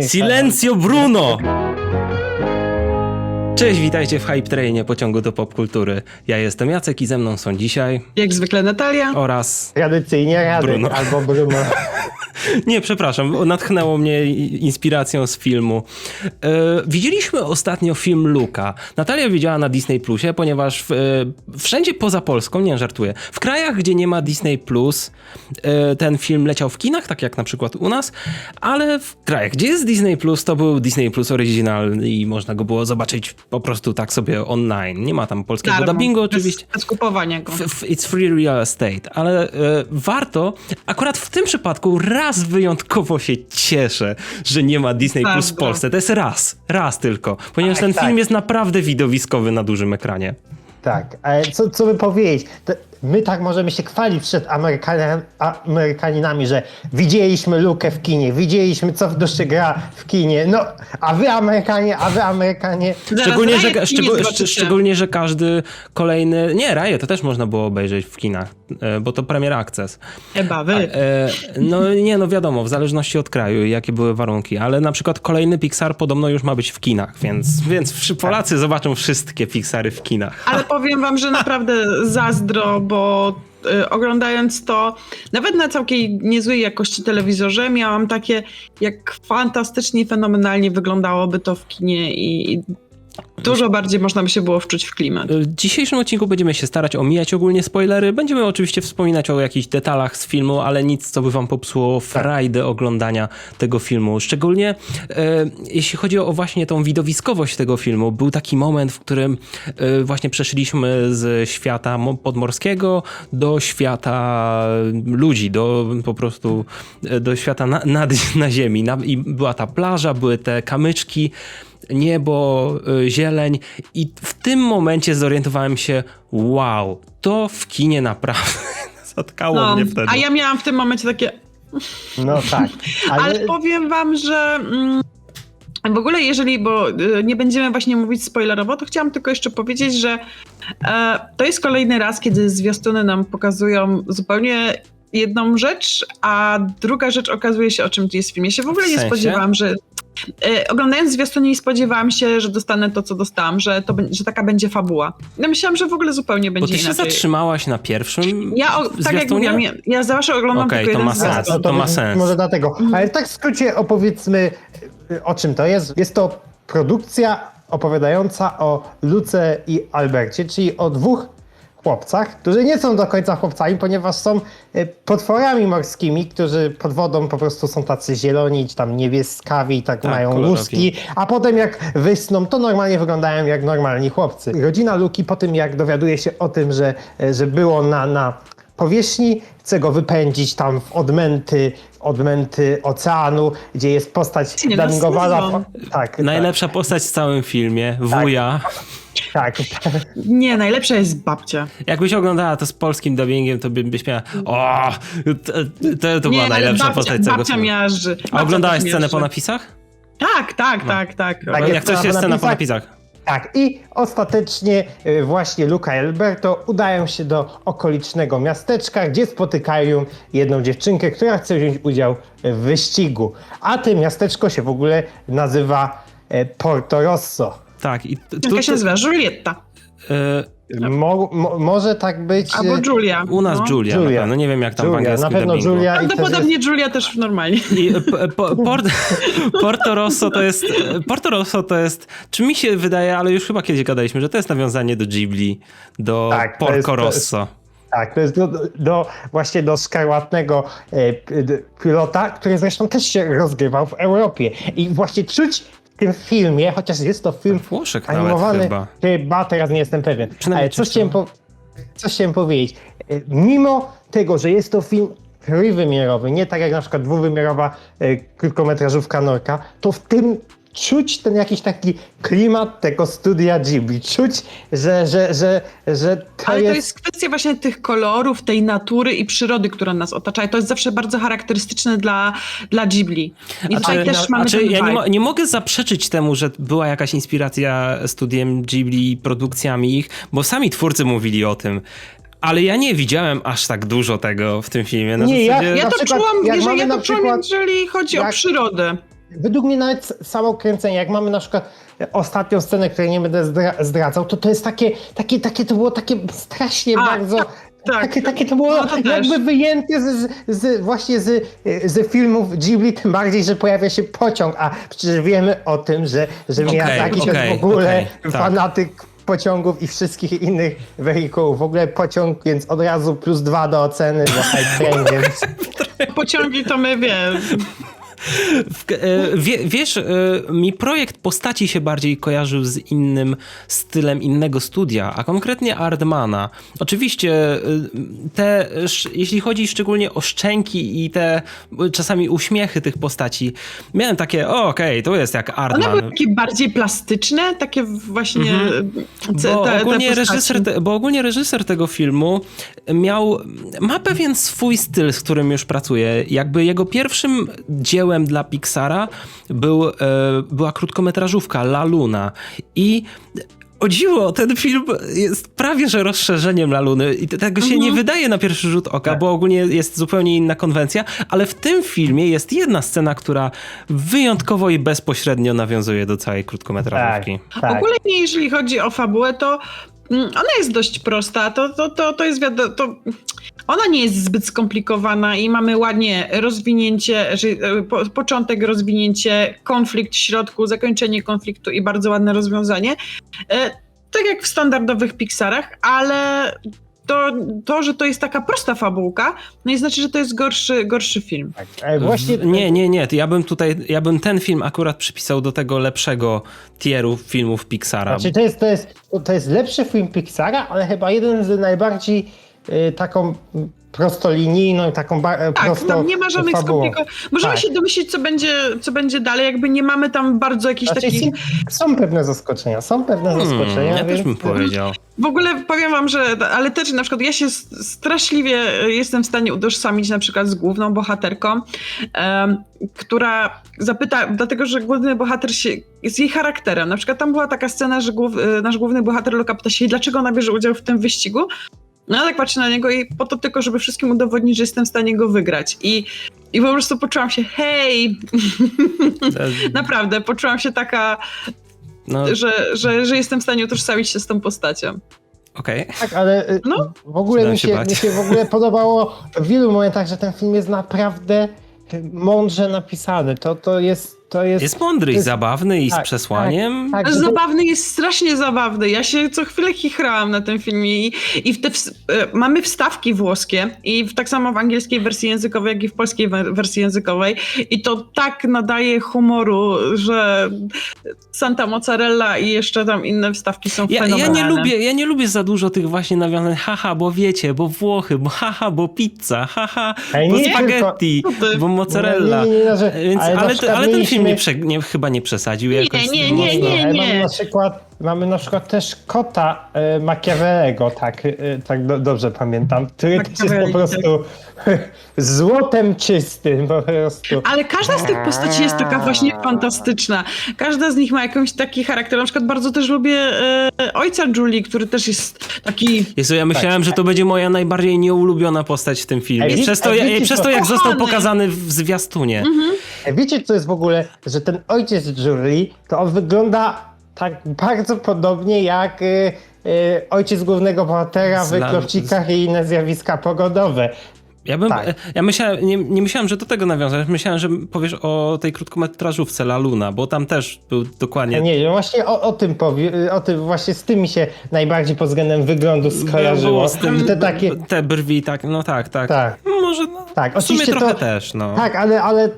Silencio Bruno! Cześć, witajcie w Hype Trainie pociągu do popkultury. Ja jestem Jacek i ze mną są dzisiaj Jak zwykle Natalia. oraz... Tradycyjnie Radek Bruno. albo Bruno. Nie, przepraszam, natchnęło mnie i- inspiracją z filmu. E, widzieliśmy ostatnio film Luka. Natalia widziała na Disney Plusie, ponieważ w, e, wszędzie poza Polską, nie żartuję, w krajach, gdzie nie ma Disney Plus, e, ten film leciał w kinach, tak jak na przykład u nas, ale w krajach, gdzie jest Disney Plus, to był Disney Plus Original i można go było zobaczyć po prostu tak sobie online. Nie ma tam polskiego Darmo, dubbingu bez- oczywiście. Bez kupowania go. F- f- It's free real estate, ale e, warto, akurat w tym przypadku raz wyjątkowo się cieszę, że nie ma Disney Plus w Bardzo. Polsce. To jest raz, raz tylko, ponieważ Tak, ten tak. film jest naprawdę widowiskowy na dużym ekranie. Tak, ale co, co by powiedzieć? To my tak możemy się chwalić przed Amerykanin, Amerykaninami, że widzieliśmy lukę w kinie, widzieliśmy co w duszy gra w kinie. No, a wy Amerykanie, a wy Amerykanie. Szczególnie że, szczególnie, że każdy kolejny... Nie, Raje to też można było obejrzeć w kinach, e, bo to Premier Access. Chyba wy. E, no nie, no wiadomo, w zależności od kraju i jakie były warunki, ale na przykład kolejny Pixar podobno już ma być w kinach, więc, więc Polacy zobaczą wszystkie Pixary w kinach. Ale powiem wam, że naprawdę zazdro, bo y, oglądając to, nawet na całkiem niezłej jakości telewizorze, miałam takie, jak fantastycznie fenomenalnie wyglądałoby to w kinie i, i dużo bardziej można by się było wczuć w klimat. W dzisiejszym odcinku będziemy się starać omijać ogólnie spoilery. Będziemy oczywiście wspominać o jakichś detalach z filmu, ale nic, co by wam popsuło frajdę oglądania tego filmu. Szczególnie e, jeśli chodzi o właśnie tą widowiskowość tego filmu. Był taki moment, w którym e, właśnie przeszliśmy z świata mo- podmorskiego do świata ludzi, do po prostu e, do świata na, na ziemi. Na, I była ta plaża, były te kamyczki niebo, y, zieleń i w tym momencie zorientowałem się, wow, to w kinie naprawdę zatkało No, mnie wtedy. a ja miałam w tym momencie takie, No tak. Ale, Ale powiem wam, że mm, w ogóle jeżeli, bo y, nie będziemy właśnie mówić spoilerowo, to chciałam tylko jeszcze powiedzieć, że e, to jest kolejny raz, kiedy zwiastuny nam pokazują zupełnie jedną rzecz, a druga rzecz okazuje się, o czym tu jest w filmie. Ja się w ogóle W nie sensie? spodziewałam, że e, oglądając zwiastuny nie spodziewałam się, że dostanę to, co dostałam, że, to, że taka będzie fabuła. Ja myślałam, że w ogóle zupełnie Bo będzie ty się inaczej. zatrzymałaś na pierwszym Ja, o, tak jak mówiłam, ja, ja zawsze oglądam Okej, tylko to jeden ma sens. zwiastun. no to ma sens. Może dlatego. Ale tak w skrócie opowiedzmy, y, o czym to jest. Jest to produkcja opowiadająca o Luce i Albercie, czyli o dwóch chłopcach, którzy nie są do końca chłopcami, ponieważ są y, potworami morskimi, którzy pod wodą po prostu są tacy zieloni, czy tam niebieskawi i tak, Tak, mają łuski, a potem jak wysną, to normalnie wyglądają jak normalni chłopcy. Rodzina Luki po tym, jak dowiaduje się o tym, że, e, że było na, na powierzchni, chce go wypędzić tam w odmęty, w odmęty oceanu, gdzie jest postać Nie, no, dubbingowana. smutno. Tak, Najlepsza postać w całym filmie, wuja. Tak, tak. Nie, najlepsza jest babcia. Jakbyś oglądała to z polskim dubbingiem, to by, byś miała o, to, to, to nie, była najlepsza babcia, postać całego babcia miażdży. A oglądałaś scenę po napisach? Tak, tak, tak, tak. Tak Jak jest coś scena jest po scena po napisach. Tak, i ostatecznie y, właśnie Luka i Alberto udają się do okolicznego miasteczka, gdzie spotykają jedną dziewczynkę, która chce wziąć udział w wyścigu. A to miasteczko się w ogóle nazywa e, Porto Rosso. Tak, i t- Jaka się nazywa? Julietta. e, Mo, mo, może tak być. Albo e, Julia. u nas no. Julia, Julia. na pewno, nie wiem jak tam Julia, na pewno dubbingu. Julia Prawdopodobnie Julia też normalnie. I e, po, Port, Porto Rosso to jest. e, Porto Rosso to jest. Czy mi się wydaje, ale już chyba kiedyś gadaliśmy, że to jest nawiązanie do Ghibli, do Tak, Porco jest- jest- Rosso. Tak, to jest do, do, właśnie do szkarłatnego e, pilota, który zresztą też się rozgrywał w Europie. I właśnie czuć tym filmie, chociaż jest to film Włoszek nawet animowany, chyba. teraz nie jestem pewien, Przynajmniej ale coś chciałem, po, coś chciałem powiedzieć. E, Mimo tego, że jest to film trójwymiarowy, nie tak jak na przykład dwuwymiarowa e, krótkometrażówka Norka, to w tym czuć ten jakiś taki klimat tego studia Ghibli. Czuć, że, że, że, że to Ale jest... to jest kwestia właśnie tych kolorów, tej natury i przyrody, która nas otacza. I to jest zawsze bardzo charakterystyczne dla, dla Ghibli. I tutaj czy- też mamy a czy ten ja nie, mo- nie mogę zaprzeczyć temu, że była jakaś inspiracja studiem Ghibli i produkcjami ich, bo sami twórcy mówili o tym. Ale ja nie widziałem aż tak dużo tego w tym filmie. Na Nie, ja- zasadzie... Ja Na to przykład, czułam, jeżeli mamy ja na to czułam, przykład- jeżeli chodzi o jak- przyrodę. Według mnie nawet samo kręcenie, jak mamy na przykład ostatnią scenę, której nie będę zdra- zdradzał, to to jest takie, takie, takie to było takie strasznie A, bardzo... tak, tak. Takie, takie to było No to jakby wyjęte z, z, właśnie z, z filmów Ghibli, tym bardziej, że pojawia się pociąg, a przecież wiemy o tym, że, że Okej, Miyazaki okej, jest w ogóle okej, tak. fanatyk pociągów i wszystkich innych wehikułów. W ogóle pociąg, więc od razu plus dwa do oceny, bo train, więc... Pociągi to my wiemy. W, e, wie, wiesz, e, mi projekt postaci się bardziej kojarzył z innym stylem innego studia, a konkretnie Ardmana. Oczywiście e, te, jeśli chodzi szczególnie o szczęki i te czasami uśmiechy tych postaci, miałem takie, okej, to jest jak One Ardman. były takie bardziej plastyczne, takie właśnie ce- Bo te- te ogólnie, postaci. reżyser te, bo ogólnie reżyser tego filmu miał, ma pewien swój styl, z którym już pracuje. Jakby jego pierwszym dziełem dla Pixara był, e, była krótkometrażówka La Luna. I o dziwo, ten film jest prawie że rozszerzeniem La Luny i tego się nie wydaje na pierwszy rzut oka, Tak. bo ogólnie jest zupełnie inna konwencja, ale w tym filmie jest jedna scena, która wyjątkowo i bezpośrednio nawiązuje do całej krótkometrażówki. tak. Ogólnie jeżeli chodzi o fabułę, to mm, ona jest dość prosta. To, to, to, to jest wiadomo, to ona nie jest zbyt skomplikowana i mamy ładnie rozwinięcie, e, po, początek, rozwinięcie, konflikt w środku, zakończenie konfliktu i bardzo ładne rozwiązanie. E, tak jak w standardowych Pixarach, ale to, to, że to jest taka prosta fabułka, no i znaczy, że to jest gorszy, gorszy film. Tak. E, Właśnie W- Nie, nie, nie. Ja bym tutaj, ja bym ten film akurat przypisał do tego lepszego tieru filmów Pixara. Znaczy, to, jest, to, jest, to jest lepszy film Pixara, ale chyba jeden z najbardziej taką prostolinijną taką ba- Tak, prostą no nie ma żadnych skomplikowanych. Możemy Tak. się domyślić, co będzie, co będzie dalej, jakby nie mamy tam bardzo jakichś Znaczy, takich... są, pewne zaskoczenia, są pewne Hmm, zaskoczenia, ja też więc bym powiedział. W ogóle powiem wam, że, ale też na przykład ja się straszliwie jestem w stanie utożsamić na przykład z główną bohaterką, em, która zapyta, dlatego że główny bohater się, z jej charakterem, na przykład tam była taka scena, że głów, e, nasz główny bohater Luka pyta się, dlaczego ona bierze udział w tym wyścigu, no ja tak patrzę na niego i po to tylko, żeby wszystkim udowodnić, że jestem w stanie go wygrać i i po prostu poczułam się, hej, naprawdę, poczułam się taka, No, że, że, że jestem w stanie utożsamić się z tą postacią. okej. tak, ale y, No. w ogóle mi się się, mi się w ogóle podobało w wielu momentach, że ten film jest naprawdę mądrze napisany. To, to jest, to jest... Jest mądry i jest- zabawny i z tak, przesłaniem. tak, to- Zabawny jest strasznie zabawny. Ja się co chwilę chichrałam na tym filmie i, i w te ws- e, mamy wstawki włoskie i w, tak samo w angielskiej wersji językowej, jak i w polskiej we- wersji językowej i to tak nadaje humoru, że Santa Mozzarella i jeszcze tam inne wstawki są Ja, ja, fenomenalne. nie lubię, ja nie lubię za dużo tych właśnie nawiązań, haha, bo wiecie, bo Włochy, bo haha, bo pizza, haha, bo spaghetti, tylko- bo mozzarella. Nie, nie, nie, no, Więc, ale ten film nie, prze, nie, chyba nie przesadził Nie, jakoś nie, mocno. nie, nie. Mamy na przykład, mamy na przykład też kota e, Machiavellego, tak, e, tak do, dobrze pamiętam, który też jest po prostu złotem czystym, po prostu. Ale każda z tych postaci jest taka właśnie fantastyczna. Każda z nich ma jakąś taki charakter. Na przykład bardzo też lubię e, ojca Julie, który też jest taki Jezu, ja myślałem, Tak, że to będzie moja najbardziej nieulubiona postać w tym filmie. Ej, przez to, ej, przez to jak został pokazany w zwiastunie. E, Wiecie, co jest w ogóle, że ten ojciec Julie, to on wygląda tak bardzo podobnie jak e, e, ojciec głównego bohatera w Z la- Klopcikach i inne zjawiska pogodowe. Ja bym, Tak. ja myślałem, nie, nie myślałem, że do tego nawiązać. Myślałem, że powiesz o tej krótkometrażówce La Luna, bo tam też był dokładnie Nie, nie właśnie o, o tym powie, o tym właśnie z tym mi się najbardziej pod względem wyglądu skojarzyło. Było z tym, Te takie, te brwi, tak, no tak, tak. Tak. Może, no, Tak, w sumie oczywiście trochę to- też, no. Tak, ale, ale y,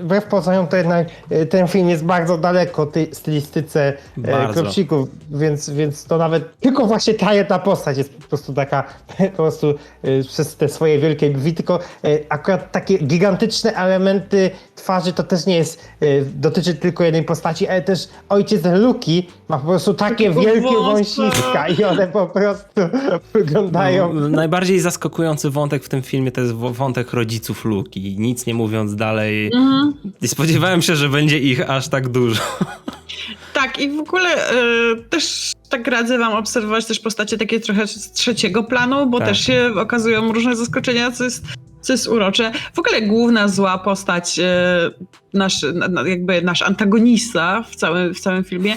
wbrew pozorom to jednak y, ten film jest bardzo daleko tej stylistyce y, Bardzo. Kropsików, więc, więc to nawet tylko właśnie ta jedna postać jest po prostu taka po prostu y, przez te swoje wielkie brwi, tylko y, akurat takie gigantyczne elementy twarzy to też nie jest, y, dotyczy tylko jednej postaci, ale też ojciec Luki ma po prostu takie Takiego wielkie wąsa. wąsiska i one po prostu wyglądają No, najbardziej zaskakujący wątek w tym filmie to jest wo- wątek rodziców Luki. Nic nie mówiąc dalej. Mhm. Nie spodziewałem się, że będzie ich aż tak dużo. Tak, i w ogóle e, też tak radzę wam obserwować też postacie takie trochę z trzeciego planu, bo Tak. też się okazują różne zaskoczenia, co jest, co jest urocze. W ogóle główna zła postać, e, nasz, na- na- jakby nasz antagonista w całym, w całym filmie,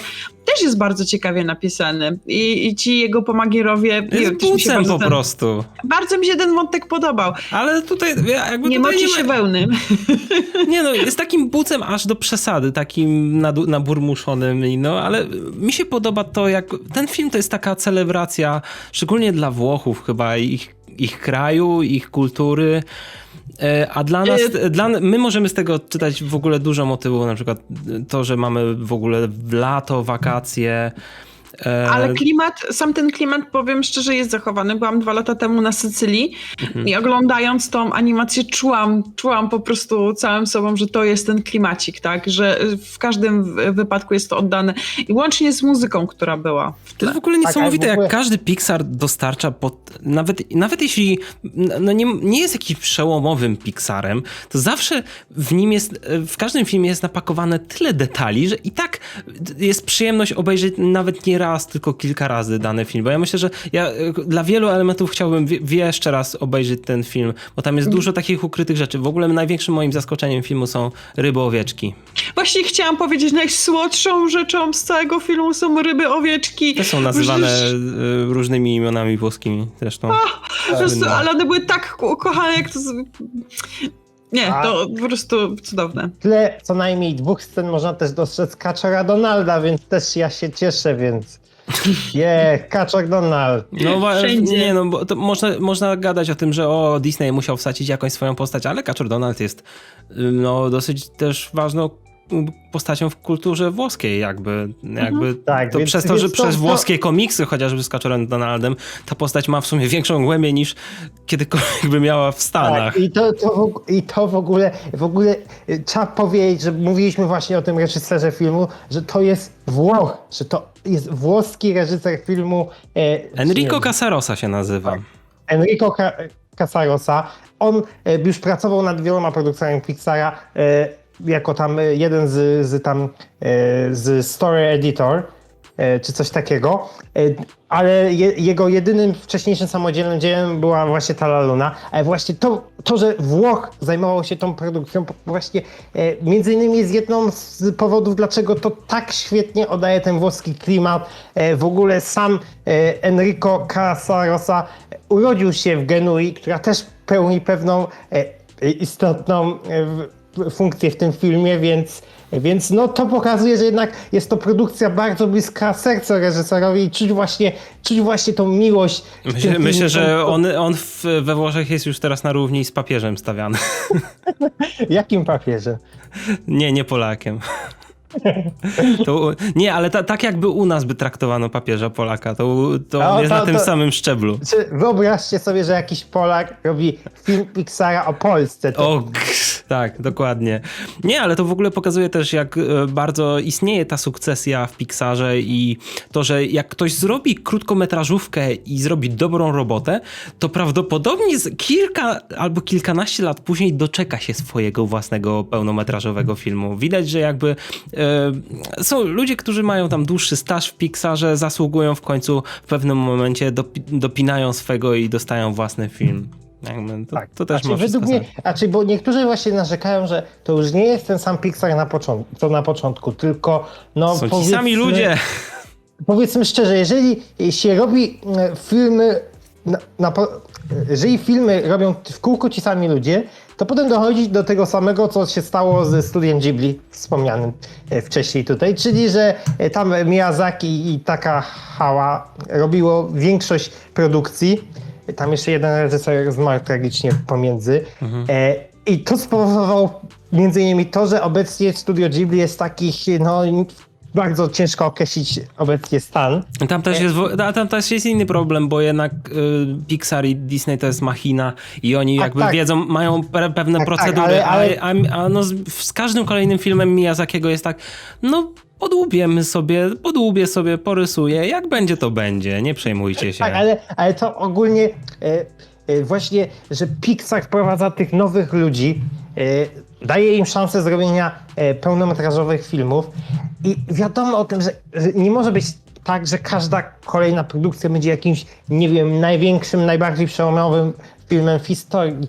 też jest bardzo ciekawie napisany. I, i ci jego pomagierowie... Jest bucem po ten- prostu. Bardzo mi się ten wątek podobał. Ale tutaj jakby Nie tutaj moci nie, się ma, wełny. nie no, jest takim bucem aż do przesady, takim nadu- naburmuszonym, i no, ale mi się podoba to, jak ten film to jest taka celebracja, szczególnie dla Włochów chyba, ich, ich kraju, ich kultury. E, A dla nas, dla, my możemy z tego czytać w ogóle dużo motywów, na przykład to, że mamy w ogóle lato, wakacje. e, Ale klimat, sam ten klimat, powiem szczerze, jest zachowany. Byłam dwa lata temu na Sycylii Mhm. i oglądając tą animację czułam, czułam po prostu całym sobą, że to jest ten klimacik, tak? Że w każdym wypadku jest to oddane. I łącznie z muzyką, która była. w To jest w ogóle Tak, niesamowite, jak każdy Pixar dostarcza, pod, nawet, nawet jeśli no nie, nie jest jakimś przełomowym Pixarem, to zawsze w nim jest, w każdym filmie jest napakowane tyle detali, że i tak jest przyjemność obejrzeć nawet nie raz, tylko kilka razy dany film. Bo ja myślę, że ja e, dla wielu elementów chciałbym jeszcze raz obejrzeć ten film, bo tam jest dużo takich ukrytych rzeczy. W ogóle największym moim zaskoczeniem filmu są ryby owieczki. Właśnie chciałam powiedzieć, najsłodszą rzeczą z całego filmu są ryby owieczki. Te są nazywane Przecież- e, różnymi imionami włoskimi zresztą. Prostu, No. ale one były tak ko- kochane, jak to... Nie, A- to po prostu cudowne. W tle co najmniej dwóch scen można też dostrzec kaczora Donalda, więc też ja się cieszę, więc... Je, kaczor Donald. No wa- Wszędzie. nie, no bo to można, można gadać o tym, że o Disney musiał wsadzić jakąś swoją postać, ale Kaczor Donald jest ym, no dosyć też ważną postacią w kulturze włoskiej jakby. jakby Tak, to więc- przez to, że to- przez to- włoskie komiksy chociażby z Kaczorem Donaldem ta postać ma w sumie większą głębię niż kiedykolwiek by miała w Stanach. Tak, i to, to, i to w ogóle, w ogóle y, trzeba powiedzieć, że mówiliśmy właśnie o tym reżyserze filmu, że to jest Włoch, że to jest włoski reżyser filmu. E, Enrico Casarosa się nazywa. Enrico Ca- Casarosa. On e, już pracował nad wieloma produkcjami Pixara, e, jako tam e, jeden z, z tam e, z story editor, e, czy coś takiego, ale je, jego jedynym wcześniejszym samodzielnym dziełem była właśnie Ta La Luna, ale właśnie to, to że Włoch zajmował się tą produkcją, właśnie e, między innymi jest jedną z powodów, dlaczego to tak świetnie oddaje ten włoski klimat. E, w ogóle sam e, Enrico Casarosa urodził się w Genui, która też pełni pewną istotną funkcję w tym filmie, więc, więc no to pokazuje, że jednak jest to produkcja bardzo bliska serca reżyserowi i czuć właśnie, czuć właśnie tą miłość. Myślę, myślę że on, on w, we Włoszech jest już teraz na równi z papieżem stawiany. Jakim papierze? Nie, nie Polakiem. To, nie, ale ta, tak jakby u nas by traktowano papieża Polaka, to, to No, jest to- na tym to- samym szczeblu. Czy wyobraźcie sobie, że jakiś Polak robi film Pixara o Polsce. To O, tak, dokładnie. Nie, ale to w ogóle pokazuje też, jak e, bardzo istnieje ta sukcesja w Pixarze i to, że jak ktoś zrobi krótkometrażówkę i zrobi dobrą robotę, to prawdopodobnie kilka albo kilkanaście lat później doczeka się swojego własnego pełnometrażowego filmu. Widać, że jakby e, są ludzie, którzy mają tam dłuższy staż w Pixarze, zasługują w końcu w pewnym momencie, dopi- dopinają swego i dostają własny film. Jakby to, to też znaczy, według mnie, znaczy, bo niektórzy właśnie narzekają, że to już nie jest ten sam Pixar na początku, co na początku, tylko no Są ci sami powiedzmy- ludzie. Powiedzmy szczerze, jeżeli się robi e, filmy, na, na, jeżeli filmy robią w kółko ci sami ludzie, to potem dochodzi do tego samego, co się stało ze studiem Ghibli, wspomnianym e, wcześniej tutaj, czyli że e, tam Miyazaki i Takahara robiło większość produkcji. Tam jeszcze jeden reżyser zmarł tragicznie pomiędzy. E, I to spowodowało między innymi to, że obecnie studio Ghibli jest takich, no bardzo ciężko określić obecnie stan. Tam też, jest, wo- a tam też jest inny problem, bo jednak y, Pixar i Disney to jest machina i oni Tak, jakby tak. wiedzą, mają pe- pewne Tak, tak, procedury, ale- ale- a, a, a no z, z każdym kolejnym filmem Miyazakiego jest tak, no podłubiemy sobie, podłubię sobie, porysuję, jak będzie to będzie, nie przejmujcie się. Tak, ale, ale to ogólnie e, e, właśnie, że Pixar wprowadza tych nowych ludzi, e, daje im szansę zrobienia e, pełnometrażowych filmów i wiadomo o tym, że, że nie może być tak, że każda kolejna produkcja będzie jakimś, nie wiem, największym, najbardziej przełomowym filmem w historii.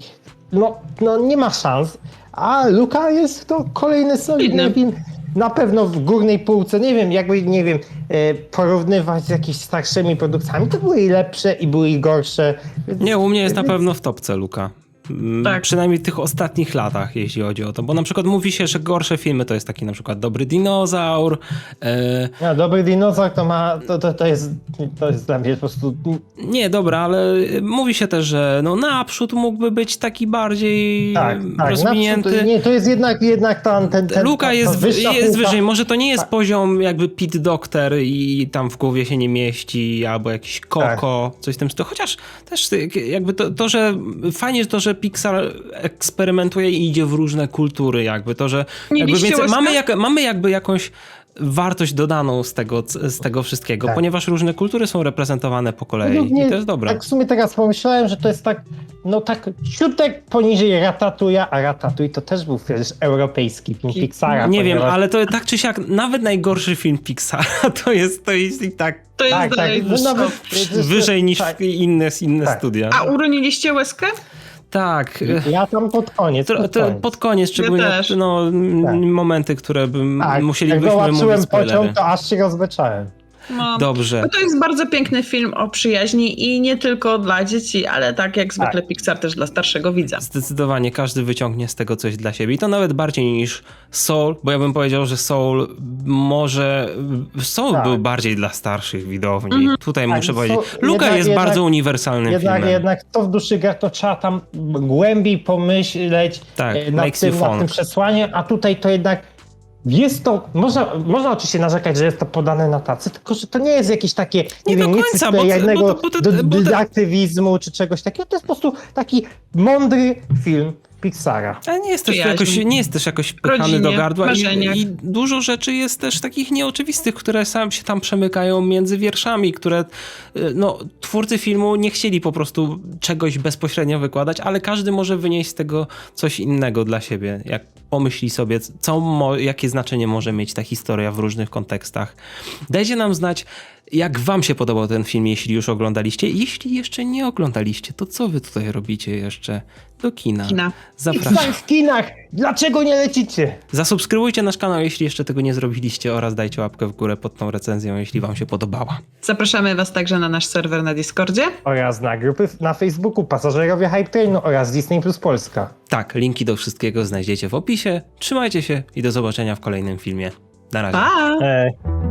no, no nie ma szans. A Luka jest to kolejny solidny Solidny. film. Na pewno w górnej półce, nie wiem, jakby, nie wiem, e, porównywać z jakimiś starszymi produkcjami, to były i lepsze, i były i gorsze. Nie, u mnie jest na pewno w topce, Luka. Mm, Tak. Przynajmniej w tych ostatnich latach, jeśli chodzi o to. Bo na przykład mówi się, że gorsze filmy to jest taki na przykład Dobry Dinozaur. E, No, dobry dinozaur to ma, to, to, to, jest, to jest dla mnie po prostu nie, dobra, ale mówi się też, że no naprzód mógłby być taki bardziej Tak, tak. rozwinięty. Naprzód, nie, to jest jednak, jednak ten, ten, ten Luka ta, jest, jest wyżej. Może to nie jest Tak. poziom jakby Pit Doctor i tam w głowie się nie mieści, albo jakiś Coco, Tak. coś w tym stylu. Chociaż też jakby to, to, że fajnie to, że Pixar eksperymentuje i idzie w różne kultury, jakby to, że jakby więcej, mamy, jak, mamy jakby jakąś wartość dodaną z tego, z tego wszystkiego, Tak. ponieważ różne kultury są reprezentowane po kolei mnie i to jest dobre. Tak w sumie teraz pomyślałem, że to jest tak, no tak środek poniżej Ratatuja, a Ratatuj to też był przecież europejski film Pixara. Nie wiem, ponieważ- ale to tak czy siak, nawet najgorszy film Pixara to jest, to jest i tak To jest Tak, tak, no wyżej niż tak. inne, inne Tak. studia. A uroniliście łezkę? Tak. Ja tam pod koniec, pod koniec. pod koniec, szczególnie też. no, Tak. momenty, które bym Tak, jak musielibyśmy zobaczyłem mówić spoilery. pociąg, to aż się rozbeczałem. No. Dobrze. Bo to jest bardzo piękny film o przyjaźni i nie tylko dla dzieci, ale tak jak zwykle Tak. Pixar też dla starszego widza. Zdecydowanie każdy wyciągnie z tego coś dla siebie i to nawet bardziej niż Soul, bo ja bym powiedział, że Soul może... Soul Tak. był bardziej dla starszych widowni. Tutaj Tak, muszę Soul- powiedzieć. Luka jednak- jest jednak- bardzo uniwersalnym Jednak, filmem. jednak to w duszy gra, to trzeba tam głębiej pomyśleć Tak, nad, tym, nad tym przesłaniem, a tutaj to jednak jest to, można, można oczywiście narzekać, że jest to podane na tacy, tylko że to nie jest jakieś takie, nie, Nie wiem, nic bo jednego bo bo bo takiego, to jest po prostu taki mądry film Pixara. Ale nie jest, też Przyjaźń. jakoś, nie jest też jakoś pychany Rodzinie, do gardła i, i dużo rzeczy jest też takich nieoczywistych, które sam się tam przemykają między wierszami, które y, no, twórcy filmu nie chcieli po prostu czegoś bezpośrednio wykładać, ale każdy może wynieść z tego coś innego dla siebie, jak pomyśli sobie, co jakie znaczenie może mieć ta historia w różnych kontekstach. Dajcie nam znać, jak wam się podobał ten film, jeśli już oglądaliście. Jeśli jeszcze nie oglądaliście, to co wy tutaj robicie jeszcze do kina? Kina. Zapraszam. W kinach! Dlaczego nie lecicie? Zasubskrybujcie nasz kanał, jeśli jeszcze tego nie zrobiliście oraz dajcie łapkę w górę pod tą recenzją, jeśli wam się podobała. Zapraszamy Was także na nasz serwer na Discordzie. Oraz na grupy na Facebooku Pasażerowie Hype Trainu oraz Disney Plus Polska. Tak, linki do wszystkiego znajdziecie w opisie. Trzymajcie się i do zobaczenia w kolejnym filmie. Na razie. Pa!